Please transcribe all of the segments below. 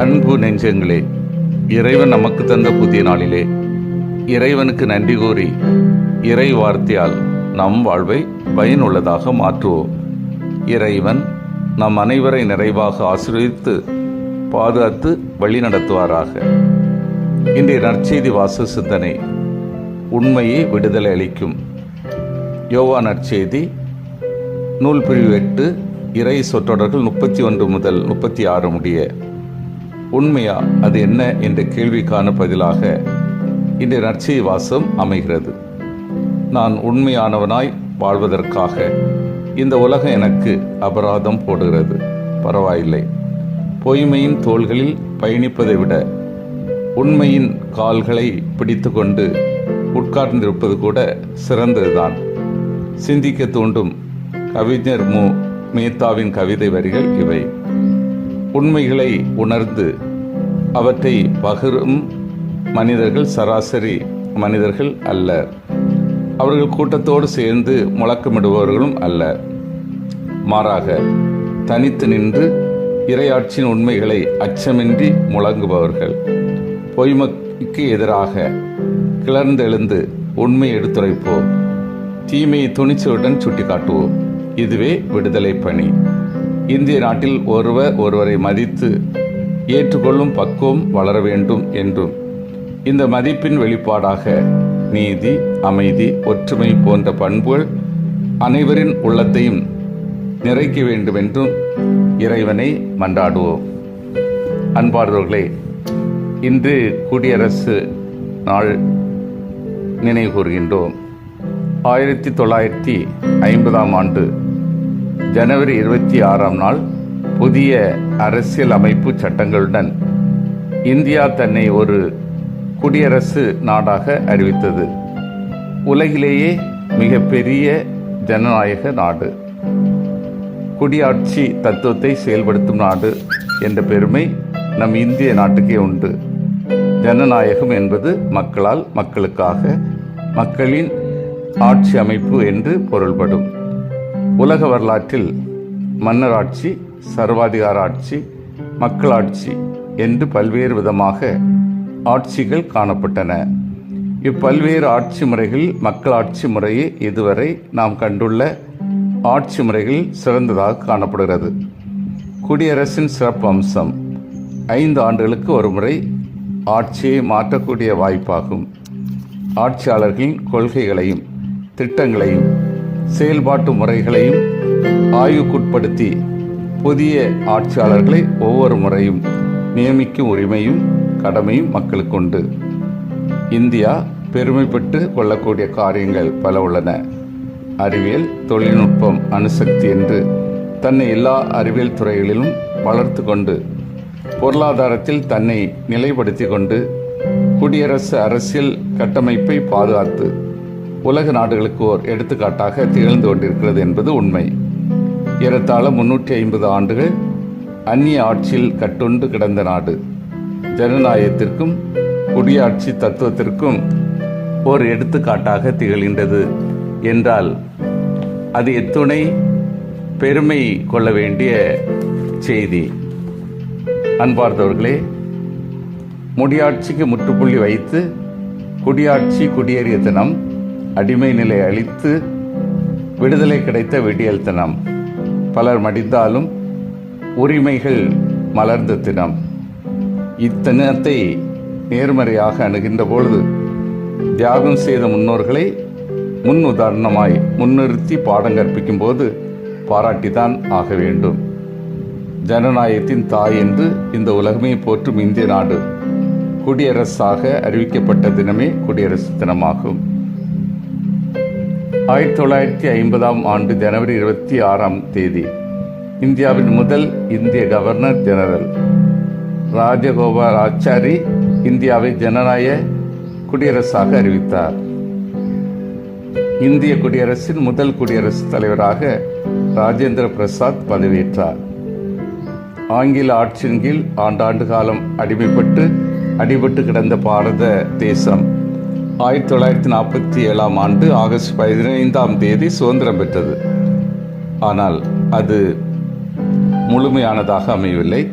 அன்பு நெஞ்சங்களே இறைவன் நமக்கு தந்த புதிய நாளிலே இறைவனுக்கு நன்றி கூறி இறை வார்த்தையால் நம் வாழ்வை பயனுள்ளதாக மாற்றுவோம். இறைவன் நம் அனைவரை நிறைவாக ஆசீர்வதித்து பாதுகாத்து வழி நடத்துவாராக இன்றைய நற்செய்தி வாச சிந்தனை உண்மையே விடுதலை அளிக்கும். யோவா நற்செய்தி நூல் பிரிவு எட்டு இறை சொற்றொடர்கள் முப்பத்தி ஒன்று முதல் முப்பத்தி ஆறு முடிய உண்மையா அது என்ன என்ற கேள்விக்கான பதிலாக இன்றைய நற்செய் வாசம் அமைகிறது. நான் உண்மையானவனாய் வாழ்வதற்காக இந்த உலகம் எனக்கு அபராதம் போடுகிறது. பரவாயில்லை. பொய்மையின் தோள்களில் பயணிப்பதை விட உண்மையின் கால்களை பிடித்துக்கொண்டு உட்கார்ந்திருப்பது கூட சிறந்ததுதான். சிந்திக்க தூண்டும் கவிஞர் மு. மேத்தாவின் கவிதை வரிகள் இவை. உண்மைகளை உணர்ந்து அவற்றை பகிரும் மனிதர்கள் சராசரி மனிதர்கள் அல்ல. அவர்கள் கூட்டத்தோடு சேர்ந்து முழக்கமிடுபவர்களும் அல்ல. மாறாக தனித்து நின்று இரையாட்சியின் உண்மைகளை அச்சமின்றி முழங்குபவர்கள். பொய்மைக்கு எதிராக கிளர்ந்தெழுந்து உண்மை எடுத்துரைப்போம். தீமையை துணிச்சலுடன் சுட்டிக்காட்டுவோம். இதுவே விடுதலை பணி. இந்திய நாட்டில் ஒருவர் ஒருவரை மதித்து ஏற்றுக்கொள்ளும் பக்குவம் வளர வேண்டும் என்றும் இந்த மதிப்பின் வெளிப்பாடாக நீதி அமைதி ஒற்றுமை போன்ற பண்புகள் அனைவரின் உள்ளத்தையும் நிறைக்க வேண்டும் என்றும் இறைவனை மன்றாடுவோம். அன்பார்ந்தவர்களே இன்று குடியரசு நாள் நினைவு கூறுகின்றோம். ஆயிரத்தி தொள்ளாயிரத்தி ஐம்பதாம் ஆண்டு ஜனவரி இருபத்தி ஆறாம் நாள் புதிய அரசியல் அமைப்பு சட்டங்களுடன் இந்தியா தன்னை ஒரு குடியரசு நாடாக அறிவித்தது. உலகிலேயே மிகப்பெரிய ஜனநாயக நாடு. குடியாட்சி தத்துவத்தை செயல்படுத்தும் நாடு என்ற பெருமை நம் இந்திய நாட்டுக்கே உண்டு. ஜனநாயகம் என்பது மக்களால் மக்களுக்காக மக்களின் ஆட்சி அமைப்பு என்று பொருள்படும். உலக வரலாற்றில் மன்னராட்சி சர்வாதிகார ஆட்சி மக்களாட்சி என்று பல்வேறு விதமாக ஆட்சிகள் காணப்பட்டன. இப்பல்வேறு ஆட்சி முறைகளில் மக்களாட்சி முறையே இதுவரை நாம் கண்டுள்ள ஆட்சி முறைகளில் சிறந்ததாக காணப்படுகிறது. குடியரசின் சிறப்பு அம்சம் ஐந்து ஆண்டுகளுக்கு ஒரு முறை ஆட்சியை மாற்றக்கூடிய வாய்ப்பாகும். ஆட்சியாளர்களின் கொள்கைகளையும் திட்டங்களையும் செயல்பாட்டு முறைகளையும் ஆய்வுக்குட்படுத்தி புதிய ஆட்சியாளர்களை ஒவ்வொரு முறையும் நியமிக்கும் உரிமையும் கடமையும் மக்களுக்கு உண்டு. இந்தியா பெருமைப்பட்டு கொள்ளக்கூடிய காரியங்கள் பல உள்ளன. அறிவியல் தொழில்நுட்பம் அணுசக்தி என்று தன்னை எல்லா அறிவியல் துறைகளிலும் வளர்த்து கொண்டு பொருளாதாரத்தில் தன்னை நிலைப்படுத்தி கொண்டு குடியரசு அரசியல் கட்டமைப்பை பாதுகாத்து உலக நாடுகளுக்கு ஓர் எடுத்துக்காட்டாக திகழ்ந்து கொண்டிருக்கிறது என்பது உண்மை. ஏறத்தாழ முன்னூற்றி ஐம்பது ஆண்டுகள் அந்நிய ஆட்சியில் கட்டுண்டு கிடந்த நாடு. ஜனநாயகத்திற்கும் குடியாட்சி தத்துவத்திற்கும் ஓர் எடுத்துக்காட்டாக திகழ்கின்றது என்றால் அது எத்துணை பெருமை கொள்ள வேண்டிய செய்தி. அன்பார்ந்தவர்களே முடியாட்சிக்கு முற்றுப்புள்ளி வைத்து குடியாட்சி குடியேறிய தினம் அடிமை நிலை அளித்து விடுதலை கிடைத்த விடியல் தினம் பலர் மடிந்தாலும் உரிமைகள் மலர்ந்த தினம். இத்தினத்தை நேர்மறையாக அணுகின்ற பொழுது தியாகம் செய்த முன்னோர்களை முன் உதாரணமாய் முன்னிறுத்தி பாடம் கற்பிக்கும் போது பாராட்டிதான் ஆக வேண்டும். ஜனநாயகத்தின் தாய் என்று இந்த உலகமே போற்றும் இந்திய நாடு குடியரசாக அறிவிக்கப்பட்ட தினமே குடியரசு தினமாகும். ஆயிரத்தி தொள்ளாயிரத்தி ஐம்பதாம் ஆண்டு ஜனவரி இருபத்தி ஆறாம் தேதி இந்தியாவின் முதல் இந்திய கவர்னர் ஜெனரல் ராஜகோபால் ஆச்சாரி இந்தியாவை ஜனநாயக குடியரசாக அறிவித்தார். இந்திய குடியரசின் முதல் குடியரசுத் தலைவராக ராஜேந்திர பிரசாத் பதவியேற்றார். ஆங்கில ஆட்சியின் கீழ் ஆண்டாண்டு காலம் அடிமைப்பட்டு அடிபட்டு கிடந்த பாரத தேசம் ஆயிரத்தி தொள்ளாயிரத்தி நாற்பத்தி ஏழாம் ஆண்டு ஆகஸ்ட் பதினைந்தாம் தேதி சுதந்திரம் பெற்றது. ஆனால் அது முழுமையானதாக அமையவில்லை.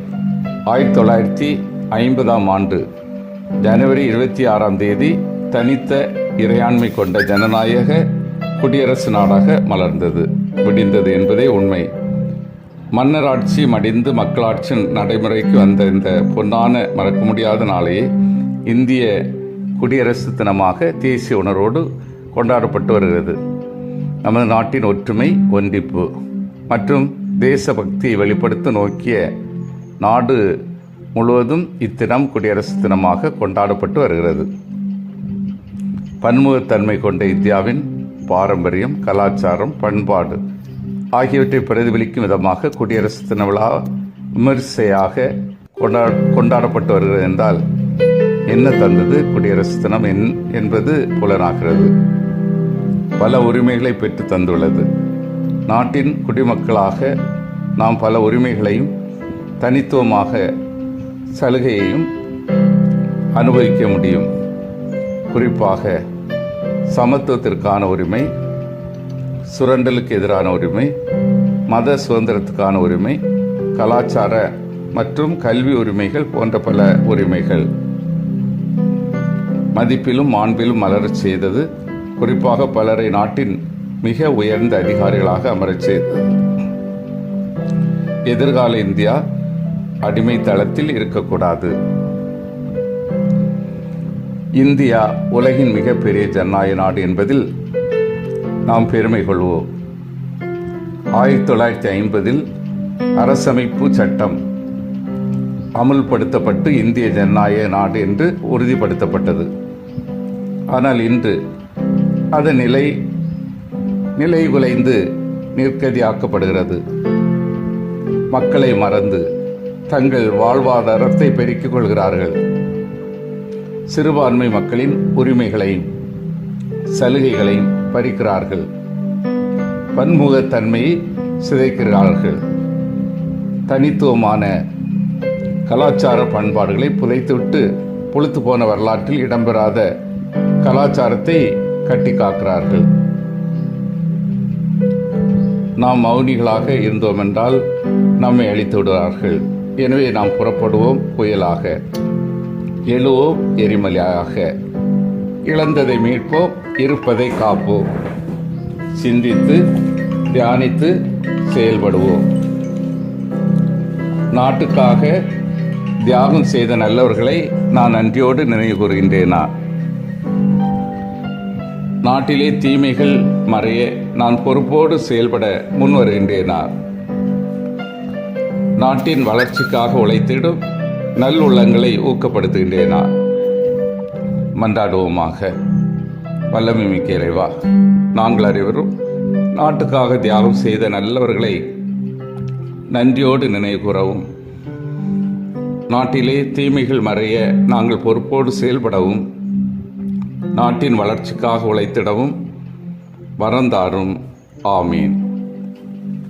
ஆயிரத்தி தொள்ளாயிரத்தி ஐம்பதாம் ஆண்டு ஜனவரி இருபத்தி ஆறாம் தேதி தனித்த இறையாண்மை கொண்ட ஜனநாயக குடியரசு நாடாக மலர்ந்தது. விடிந்தது என்பதே உண்மை. மன்னராட்சி மடிந்து மக்களாட்சி நடைமுறைக்கு வந்த இந்த பொன்னான மறக்க முடியாத நாளையே இந்திய குடியரசு தினமாக தேசிய உணர்வோடு கொண்டாடப்பட்டு வருகிறது. நமது நாட்டின் ஒற்றுமை ஒன்றிப்பு மற்றும் தேசபக்தியை வெளிப்படுத்த நோக்கிய நாடு முழுவதும் இத்தினம் குடியரசு தினமாக கொண்டாடப்பட்டு வருகிறது. பன்முகத்தன்மை கொண்ட இந்தியாவின் பாரம்பரியம் கலாச்சாரம் பண்பாடு ஆகியவற்றை பிரதிபலிக்கும் விதமாக குடியரசு தின விழா விமரிசையாக கொண்டா கொண்டாடப்பட்டு வருகிறது என்றால் என்ன தந்தது? குடியரசு தினம் என் என்பது புலனாகிறது. பல உரிமைகளை பெற்று தந்துள்ளது. நாட்டின் குடிமக்களாக நாம் பல உரிமைகளையும் தனித்துவமாக சலுகையையும் அனுபவிக்க முடியும். குறிப்பாக சமத்துவத்திற்கான உரிமை சுரண்டலுக்கு எதிரான உரிமை மத சுதந்திரத்துக்கான உரிமை கலாச்சார மற்றும் கல்வி உரிமைகள் போன்ற பல உரிமைகள். மதிப்பிலும் மாண்பிலும் மலரச் செய்தது. குறிப்பாக பலரை நாட்டின் மிக உயர்ந்த அதிகாரிகளாக அமரச் செய்தது. எதிர்கால இந்தியா அடிமை தளத்தில் இருக்கக்கூடாது. இந்தியா உலகின் மிகப்பெரிய ஜனநாயக நாடு என்பதில் நாம் பெருமை கொள்வோம். ஆயிரத்தி தொள்ளாயிரத்தி ஐம்பதில் அரசமைப்பு சட்டம் அமுல்படுத்தப்பட்டு இந்திய ஜனநாயக நாடு என்று உறுதிப்படுத்தப்பட்டது. ஆனால் இன்று அதன் நிலை நிலை குலைந்து நிற்கதியாக்கப்படுகிறது. மக்களை மறந்து தங்கள் வாழ்வாதாரத்தை பெருக்கிக் கொள்கிறார்கள். சிறுபான்மை மக்களின் உரிமைகளையும் சலுகைகளையும் பறிக்கிறார்கள். பன்முகத்தன்மையை சிதைக்கிறார்கள். தனித்துவமான கலாச்சார பண்பாடுகளை புதைத்துவிட்டு புழுத்து போன வரலாற்றில் இடம்பெறாத கலாச்சாரத்தை கட்டி காக்கிறார்கள் நாம் மௌனிகளாக இருந்தோம் என்றால் நம்மை அழித்து விடுவார்கள். எனவே நாம் புறப்படுவோம் புயலாக. எழுவோம் எரிமலையாக. இழந்ததை மீட்போம் இருப்பதை காப்போம். சிந்தித்து தியானித்து செயல்படுவோம். நாட்டுக்காக தியாகம் செய்த நல்லவர்களை நான் நன்றியோடு நினைவு கூறுகின்றேனா? நாட்டிலே தீமைகள் மறைய நான் பொறுப்போடு செயல்பட முன் வருகின்றேனா நாட்டின் வளர்ச்சிக்காக உழைத்திடும் நல்லுள்ளங்களை ஊக்கப்படுத்துகின்றேனா? மன்றாடுவோமாக. வல்லமை மிக்க இறைவா நாங்கள் அனைவரும் நாட்டுக்காக தியாகம் செய்த நல்லவர்களை நன்றியோடு நினைவு கூறவும். நாட்டிலே தீமைகள் மறைய நாங்கள் பொறுப்போடு செயல்படவும் நாட்டின் வளர்ச்சிக்காக உழைத்திடவும் வரந்தாரும். ஆமீன்.